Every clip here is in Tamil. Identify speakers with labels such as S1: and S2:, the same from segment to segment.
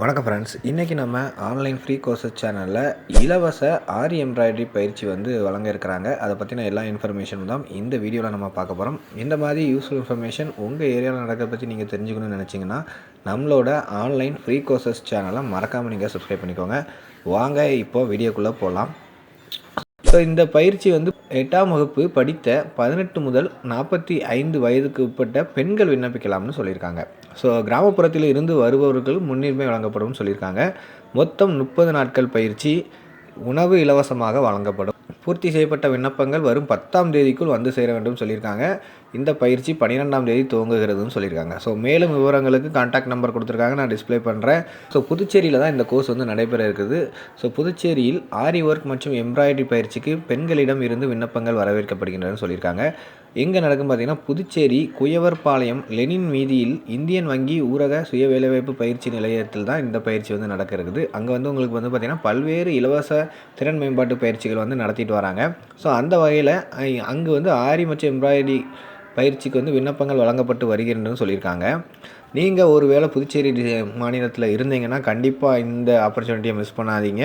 S1: வணக்கம் ஃப்ரெண்ட்ஸ் இன்றைக்கி நம்ம ஆன்லைன் ஃப்ரீ கோர்சஸ் சேனலில் இலவச ஆரி எம்ப்ராய்டரி பயிற்சி வந்து வழங்க இருக்கிறாங்க. அதை பற்றின எல்லா இன்ஃபர்மேஷனும் தான் இந்த வீடியோவில் நம்ம பார்க்க போகிறோம் இந்த மாதிரி யூஸ்ஃபுல் இன்ஃபர்மேஷன் உங்கள் ஏரியாவில் நடக்கிறத பற்றி நீங்கள் தெரிஞ்சுக்கணும்னு நினச்சிங்கன்னா நம்மளோட ஆன்லைன் ஃப்ரீ கோர்சஸ் சேனலை மறக்காமல் நீங்கள் சப்ஸ்கிரைப் பண்ணிக்கோங்க. வாங்க இப்போ வீடியோக்குள்ளே போகலாம் ஸோ இந்த பயிற்சி வந்து எட்டாம் வகுப்பு படித்த பதினெட்டு முதல் நாற்பத்தி ஐந்து வயதுக்கு உட்பட்ட பெண்கள் விண்ணப்பிக்கலாம்னு சொல்லியிருக்காங்க. ஸோ கிராமப்புறத்தில் இருந்து வருபவர்கள் முன்னுரிமை வழங்கப்படும் சொல்லியிருக்காங்க. மொத்தம் முப்பது நாட்கள் பயிற்சி உணவு இலவசமாக வழங்கப்படும். பூர்த்தி செய்யப்பட்ட விண்ணப்பங்கள் வரும் பத்தாம் தேதிக்குள் வந்து சேர வேண்டும் சொல்லியிருக்காங்க. இந்த பயிற்சி பன்னிரெண்டாம் தேதி துவங்குகிறதுன்னு சொல்லியிருக்காங்க. ஸோ மேலும் விவரங்களுக்கு கான்டாக்ட் நம்பர் கொடுத்துருக்காங்க. நான் டிஸ்ப்ளே பண்ணுறேன் ஸோ புதுச்சேரியில் தான் இந்த கோர்ஸ் வந்து நடைபெற இருக்குது. ஸோ புதுச்சேரியில் ஆரி ஒர்க் மற்றும் எம்ப்ராய்டரி பயிற்சிக்கு பெண்களிடம் இருந்து விண்ணப்பங்கள் வரவேற்கப்படுகின்றன சொல்லியிருக்காங்க. எங்கே நடக்கும் பார்த்தீங்கன்னா புதுச்சேரி குயவர்பாளையம் லெனின் வீதியில் இந்தியன் வங்கி ஊரக சுய வேலைவாய்ப்பு பயிற்சி நிலையத்தில் தான் இந்த பயிற்சி வந்து நடக்கிறது அங்கே வந்து உங்களுக்கு வந்து பார்த்திங்கன்னா பல்வேறு இலவச திறன் மேம்பாட்டு பயிற்சிகள் வந்து நடத்திட்டு வராங்க. ஸோ அந்த வகையில் அங்கே வந்து ஆரி மற்றும் எம்ப்ராய்டரி பயிற்சிக்கு வந்து விண்ணப்பங்கள் வழங்கப்பட்டு வருகின்றன சொல்லியிருக்காங்க. நீங்கள் ஒரு வேளை புதுச்சேரி மாநிலத்தில் இருந்தீங்கன்னா கண்டிப்பாக இந்த ஆப்பர்ச்சுனிட்டியை மிஸ் பண்ணாதீங்க.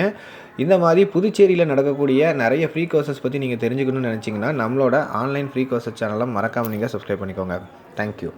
S1: இந்த மாதிரி புதுச்சேரியில் நடக்கக்கூடிய நிறைய ஃப்ரீ கோர்சஸ் பற்றி நீங்கள் தெரிஞ்சுக்கணும்னு நினச்சிங்கன்னா நம்மளோட ஆன்லைன் ஃப்ரீ கோர்சஸ் சேனலை மறக்காமல் நீங்கள் சப்ஸ்கிரைப் பண்ணிக்கோங்க. தேங்க்யூ